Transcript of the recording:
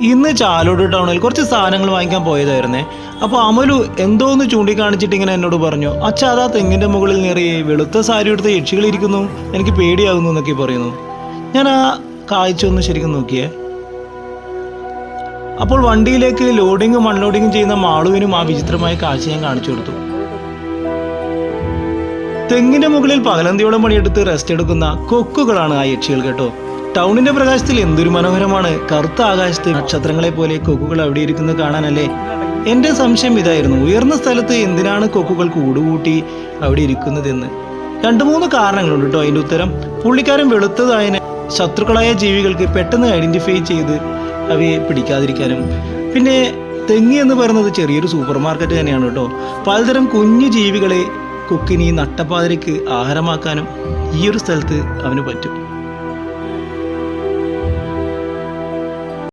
ഇന്ന് ചാലോട് ടൗണിൽ കുറച്ച് സാധനങ്ങൾ വാങ്ങിക്കാൻ പോയതായിരുന്നേ. അപ്പോൾ അമലു എന്തോ ഒന്ന് ചൂണ്ടിക്കാണിച്ചിട്ട് ഇങ്ങനെ എന്നോട് പറഞ്ഞു അച്ഛ അതാ തെങ്ങിന്റെ മുകളിൽ നിറയെ വെളുത്ത സാരി എടുത്ത് യക്ഷികൾ ഇരിക്കുന്നു. എനിക്ക് പേടിയാകുന്നു എന്നൊക്കെ പറയുന്നു. ഞാൻ ആ കാഴ്ച ഒന്ന് ശരിക്കും നോക്കിയേ. അപ്പോൾ വണ്ടിയിലേക്ക് ലോഡിങ്ങും അൺലോഡിങ്ങും ചെയ്യുന്ന മാളുവിനും ആ വിചിത്രമായ കാഴ്ച ഞാൻ കാണിച്ചു കൊടുത്തു. തെങ്ങിന്റെ മുകളിൽ പകലന്തിയോളം പണിയെടുത്ത് റെസ്റ്റ് എടുക്കുന്ന കൊക്കുകളാണ് ആ യക്ഷികൾ കേട്ടോ. ടൗണിന്റെ പ്രകാശത്തിൽ എന്തൊരു മനോഹരമാണ്. കറുത്ത ആകാശത്തെ നക്ഷത്രങ്ങളെ പോലെ കൊക്കുകൾ അവിടെ ഇരിക്കുന്നത് കാണാനല്ലേ? എന്റെ സംശയം ഇതായിരുന്നു. ഉയർന്ന സ്ഥലത്ത് എന്തിനാണ് കൊക്കുകൾ കൂടുകൂട്ടി അവിടെ ഇരിക്കുന്നതെന്ന്. രണ്ടു മൂന്ന് കാരണങ്ങളുണ്ട് കേട്ടോ അതിന്റെ ഉത്തരം. പുള്ളിക്കാരൻ വെളുത്തതായ ശത്രുക്കളായ ജീവികൾക്ക് പെട്ടെന്ന് ഐഡന്റിഫൈ ചെയ്ത് അവയെ പിടിക്കാതിരിക്കാനും. പിന്നെ തെങ്ങി എന്ന് പറയുന്നത് ചെറിയൊരു സൂപ്പർ മാർക്കറ്റ് തന്നെയാണ് കേട്ടോ പലതരം കുഞ്ഞു ജീവികളെ കൊക്കിനി നട്ടപ്പാതിരയ്ക്ക് ആഹാരമാക്കാനും ഈ ഒരു സ്ഥലത്ത് അവന് പറ്റും.